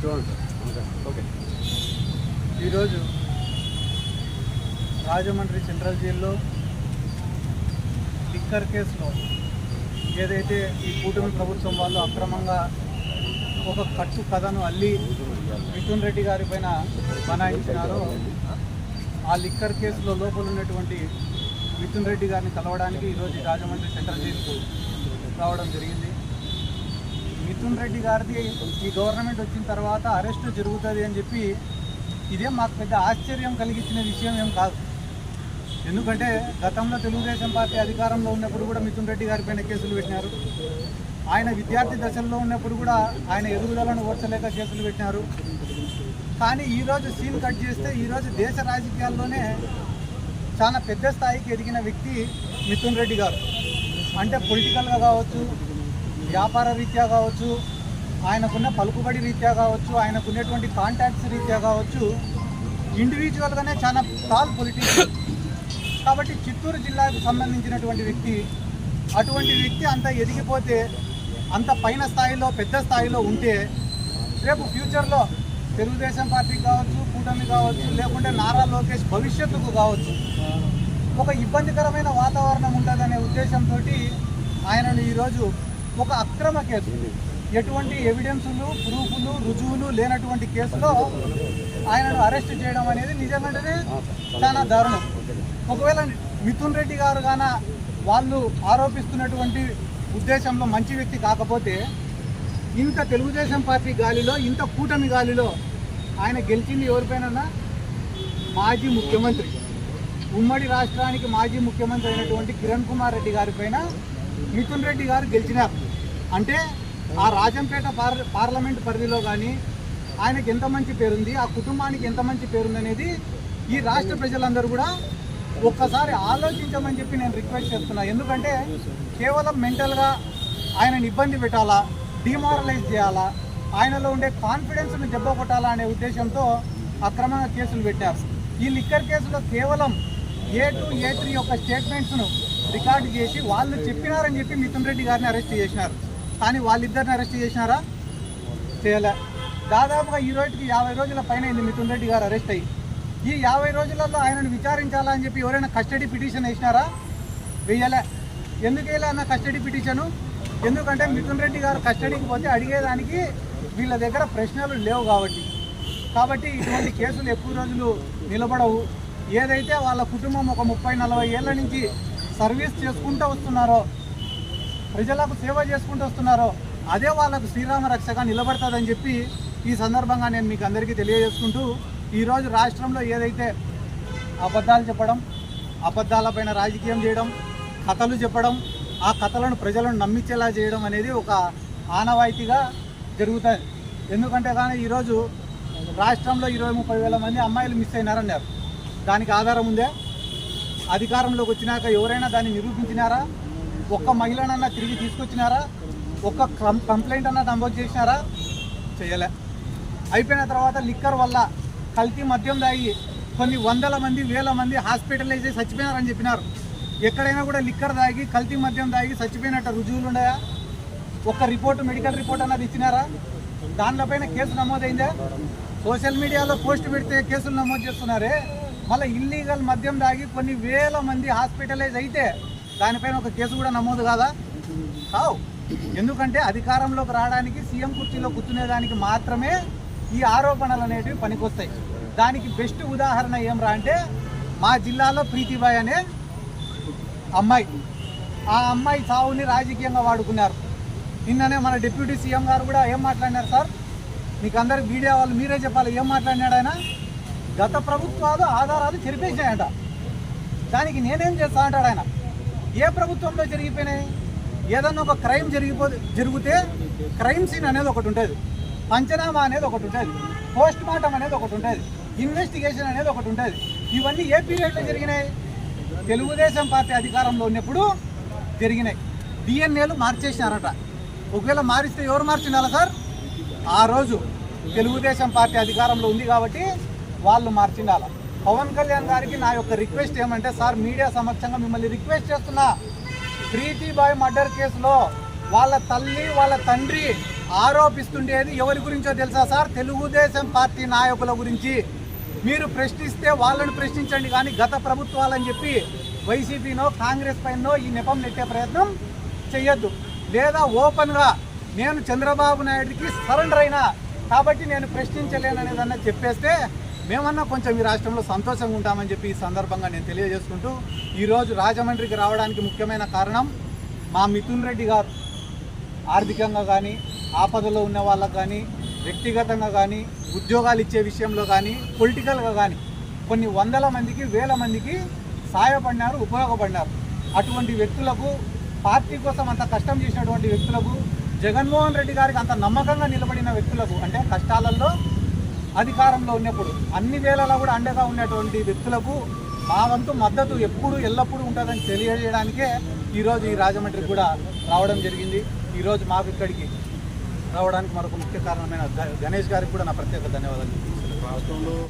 చూడండి ఓకే. ఈరోజు రాజమండ్రి సెంట్రల్ జైల్లో లిక్కర్ కేసులో ఏదైతే ఈ కూటమి ప్రభుత్వం వాళ్ళు అక్రమంగా ఒక కట్టు కథను అల్లి మిథున్ రెడ్డి గారి పైన బనాయించినారో ఆ లిక్కర్ కేసులో లోపల ఉన్నటువంటి మిథున్ రెడ్డి గారిని కలవడానికి ఈరోజు రాజమండ్రి సెంట్రల్ జైలుకు రావడం జరిగింది. మిథున్ రెడ్డి గారిది ఈ గవర్నమెంట్ వచ్చిన తర్వాత అరెస్ట్ జరుగుతుంది అని చెప్పి ఇదేం మాకు పెద్ద ఆశ్చర్యం కలిగించిన విషయం ఏం కాదు. ఎందుకంటే గతంలో తెలుగుదేశం పార్టీ అధికారంలో ఉన్నప్పుడు కూడా మిథున్ రెడ్డి గారి పైన కేసులు పెట్టినారు. ఆయన విద్యార్థి దశల్లో ఉన్నప్పుడు కూడా ఆయన ఎదుగుదలను ఓర్చలేక కేసులు పెట్టినారు. కానీ ఈరోజు సీన్ కట్ చేస్తే ఈరోజు దేశ రాజకీయాల్లోనే చాలా పెద్ద స్థాయికి ఎదిగిన వ్యక్తి మిథున్ రెడ్డి గారు. అంటే పొలిటికల్గా కావచ్చు వ్యాపార రీత్యా కావచ్చు ఆయనకున్న పలుకుబడి రీత్యా కావచ్చు ఆయనకున్నటువంటి కాంటాక్ట్స్ రీత్యా కావచ్చు ఇండివిజువల్గానే చాలా టాల్ పొలిటీషియన్ కాబట్టి చిత్తూరు జిల్లాకు సంబంధించినటువంటి వ్యక్తి అటువంటి వ్యక్తి అంత ఎదిగిపోతే అంత పైన స్థాయిలో పెద్ద స్థాయిలో ఉంటే రేపు ఫ్యూచర్లో తెలుగుదేశం పార్టీకి కావచ్చు కూటమి కావచ్చు లేకుంటే నారా లోకేష్ భవిష్యత్తుకు కావచ్చు ఒక ఇబ్బందికరమైన వాతావరణం ఉంటుందనే ఉద్దేశంతో ఆయనను ఈరోజు ఒక అక్రమ కేసు ఎటువంటి ఎవిడెన్సులు ప్రూఫ్లు రుజువులు లేనటువంటి కేసులో ఆయనను అరెస్ట్ చేయడం అనేది నిజంగానే చాలా దారుణం. ఒకవేళ మిథున్ రెడ్డి గారు గాన వాళ్ళు ఆరోపిస్తున్నటువంటి ఉద్దేశంలో మంచి వ్యక్తి కాకపోతే ఇంత తెలుగుదేశం పార్టీ గాలిలో ఇంత కూటమి గాలిలో ఆయన గెలిచింది ఎవరిపైన మాజీ ముఖ్యమంత్రి. ఉమ్మడి రాష్ట్రానికి మాజీ ముఖ్యమంత్రి అయినటువంటి కిరణ్ కుమార్ రెడ్డి గారిపైన మిథున్ రెడ్డి గారు గెలిచినారు. అంటే ఆ రాజంపేట పార్ పార్లమెంట్ పరిధిలో కానీ ఆయనకి ఎంత మంచి పేరుంది ఆ కుటుంబానికి ఎంత మంచి పేరుంది అనేది ఈ రాష్ట్ర ప్రజలందరూ కూడా ఒక్కసారి ఆలోచించమని చెప్పి నేను రిక్వెస్ట్ చేస్తున్నా. ఎందుకంటే కేవలం మెంటల్గా ఆయనని ఇబ్బంది పెట్టాలా డిమారలైజ్ చేయాలా ఆయనలో ఉండే కాన్ఫిడెన్స్ను దెబ్బ కొట్టాలా అనే ఉద్దేశంతో అక్రమంగా కేసులు పెట్టారు. ఈ లిక్కర్ కేసులో కేవలం ఏ టూ ఏ త్రీ యొక్క స్టేట్మెంట్స్ను రికార్డు చేసి వాళ్ళు చెప్పినారని చెప్పి మిథున్ రెడ్డి గారిని అరెస్ట్ చేసినారు. కానీ వాళ్ళిద్దరిని అరెస్ట్ చేసినారా? చేయలే. దాదాపుగా ఈ రోజుకి యాభై రోజుల పైన అయింది మిథున్ రెడ్డి గారు అరెస్ట్ అయ్యి. ఈ యాభై రోజులలో ఆయనను విచారించాలా అని చెప్పి ఎవరైనా కస్టడీ పిటిషన్ వేసినారా? వేయలే. ఎందుకు వేయలే అన్న కస్టడీ పిటిషను? ఎందుకంటే మిథున్ రెడ్డి గారు కస్టడీకి పోతే అడిగేదానికి వీళ్ళ దగ్గర ప్రశ్నలు లేవు కాబట్టి. కాబట్టి ఇటువంటి కేసులు ఎక్కువ రోజులు నిలబడవు. ఏదైతే వాళ్ళ కుటుంబం ఒక ముప్పై నలభై ఏళ్ళ నుంచి సర్వీస్ చేసుకుంటూ వస్తున్నారో ప్రజలకు సేవ చేసుకుంటూ వస్తున్నారో అదే వాళ్ళకు శ్రీరామ రక్షగా నిలబడుతుందని చెప్పి ఈ సందర్భంగా నేను మీకు అందరికీ తెలియజేసుకుంటూ ఈరోజు రాష్ట్రంలో ఏదైతే అబద్ధాలు చెప్పడం అబద్ధాలపైన రాజకీయం చేయడం కథలు చెప్పడం ఆ కథలను ప్రజలను నమ్మించేలా చేయడం అనేది ఒక ఆనవాయితీగా జరుగుతుంది ఎందుకంటే కానీ ఈరోజు రాష్ట్రంలో ఇరవై ముప్పై వేల మంది అమ్మాయిలు మిస్ అయినారన్నారు. దానికి ఆధారం ఉందే. అధికారంలోకి వచ్చినాక ఎవరైనా దాన్ని నిరూపించినారా? ఒక్క మహిళనన్నా తిరిగి తీసుకొచ్చినారా? ఒక్క కంప్లైంట్ అన్నా నమోదు చేసినారా? చేయలే. అయిపోయిన తర్వాత లిక్కర్ వల్ల కల్తీ మద్యం తాగి కొన్ని వందల మంది వేల మంది హాస్పిటలైజ్ అయ్యి చచ్చిపోయినారని చెప్పినారు. ఎక్కడైనా కూడా లిక్కర్ తాగి కల్తీ మద్యం తాగి చచ్చిపోయినట్టు రుజువులు ఉన్నాయా? ఒక్క రిపోర్ట్ మెడికల్ రిపోర్ట్ అన్నది ఇచ్చినారా దానిపైన కేసు నమోదైందా? సోషల్ మీడియాలో పోస్ట్ పెడితే కేసులు నమోదు చేస్తున్నారే. మళ్ళీ ఇల్లీగల్ మద్యం తాగి కొన్ని వేల మంది హాస్పిటలైజ్ అయితే దానిపైన ఒక కేసు కూడా నమోదు కాదా? కావు. ఎందుకంటే అధికారంలోకి రావడానికి సీఎం కుర్చీలో కూర్చునేదానికి మాత్రమే ఈ ఆరోపణలు అనేటివి పనికొస్తాయి. దానికి బెస్ట్ ఉదాహరణ ఏం రా అంటే మా జిల్లాలో ప్రీతిబాయ్ అనే అమ్మాయి. ఆ అమ్మాయి చావుని రాజకీయంగా వాడుకున్నారు. నిన్ననే మన డిప్యూటీ సీఎం గారు కూడా ఏం మాట్లాడినారు సార్? మీకు అందరికి మీడియా వాళ్ళు మీరే చెప్పాలి ఏం మాట్లాడినాడు ఆయన? గత ప్రభుత్వాలు ఆధారాలు చెరిపేసాయంట దానికి నేనేం చేస్తా అంటాడు ఆయన? ఏ ప్రభుత్వంలో జరిగిపోయినాయి? ఏదన్నా ఒక క్రైమ్ జరిగిపో జరిగితే క్రైమ్ సీన్ అనేది ఒకటి ఉంటుంది. పంచనామా అనేది ఒకటి ఉంటుంది. పోస్ట్ మార్టం అనేది ఒకటి ఉంటుంది. ఇన్వెస్టిగేషన్ అనేది ఒకటి ఉంటుంది. ఇవన్నీ ఏ పీరియడ్లో జరిగినాయి? తెలుగుదేశం పార్టీ అధికారంలో ఉన్నప్పుడు జరిగినాయి. డిఎన్ఏలు మార్చేసినారట. ఒకవేళ మారిస్తే ఎవరు మార్చినారా సార్? ఆ రోజు తెలుగుదేశం పార్టీ అధికారంలో ఉంది కాబట్టి వాళ్ళు మార్చిండాల పవన్ కళ్యాణ్ గారికి నా యొక్క రిక్వెస్ట్ ఏమంటే సార్ మీడియా సమక్షంగా మిమ్మల్ని రిక్వెస్ట్ చేస్తున్నా. ప్రీతి బాయ్ మర్డర్ కేసులో వాళ్ళ తల్లి వాళ్ళ తండ్రి ఆరోపిస్తుండేది ఎవరి గురించో తెలుసా సార్? తెలుగుదేశం పార్టీ నాయకుల గురించి. మీరు ప్రశ్నిస్తే వాళ్ళని ప్రశ్నించండి కానీ గత ప్రభుత్వాలని చెప్పి వైసీపీనో కాంగ్రెస్ పైనో ఈ నెపం నెట్టే ప్రయత్నం చేయొద్దు లేదా ఓపెన్గా నేను చంద్రబాబు నాయుడికి సరెండర్ అయినా కాబట్టి నేను ప్రశ్నించలేననేదన్నా చెప్పేస్తే మేమన్నా కొంచెం ఈ రాష్ట్రంలో సంతోషంగా ఉంటామని చెప్పి ఈ సందర్భంగా నేను తెలియజేసుకుంటూ ఈరోజు రాజమండ్రికి రావడానికి ముఖ్యమైన కారణం మా మిథున్ రెడ్డి గారు. ఆర్థికంగా కానీ ఆపదలో ఉన్న వాళ్ళకు కానీ వ్యక్తిగతంగా కానీ ఉద్యోగాలు ఇచ్చే విషయంలో కానీ పొలిటికల్గా కానీ కొన్ని వందల మందికి వేల మందికి సహాయపడినారు ఉపయోగపడినారు. అటువంటి వ్యక్తులకు పార్టీ కోసం అంత కష్టం చేసినటువంటి వ్యక్తులకు జగన్మోహన్ రెడ్డి గారికి అంత నమ్మకంగా నిలబడిన వ్యక్తులకు అంటే కష్టాలలో అధికారంలో ఉన్నప్పుడు అన్ని వేళలా కూడా అండగా ఉన్నటువంటి వ్యక్తులకు మా వంతు మద్దతు ఎప్పుడు ఎల్లప్పుడూ ఉంటుందని తెలియజేయడానికే ఈరోజు ఈ రాజమండ్రికి కూడా రావడం జరిగింది. ఈరోజు మాకు ఇక్కడికి రావడానికి మరొక ముఖ్య కారణమైన గ- గణేష్ గారికి కూడా నా ప్రత్యేక ధన్యవాదాలు. రాష్ట్రంలో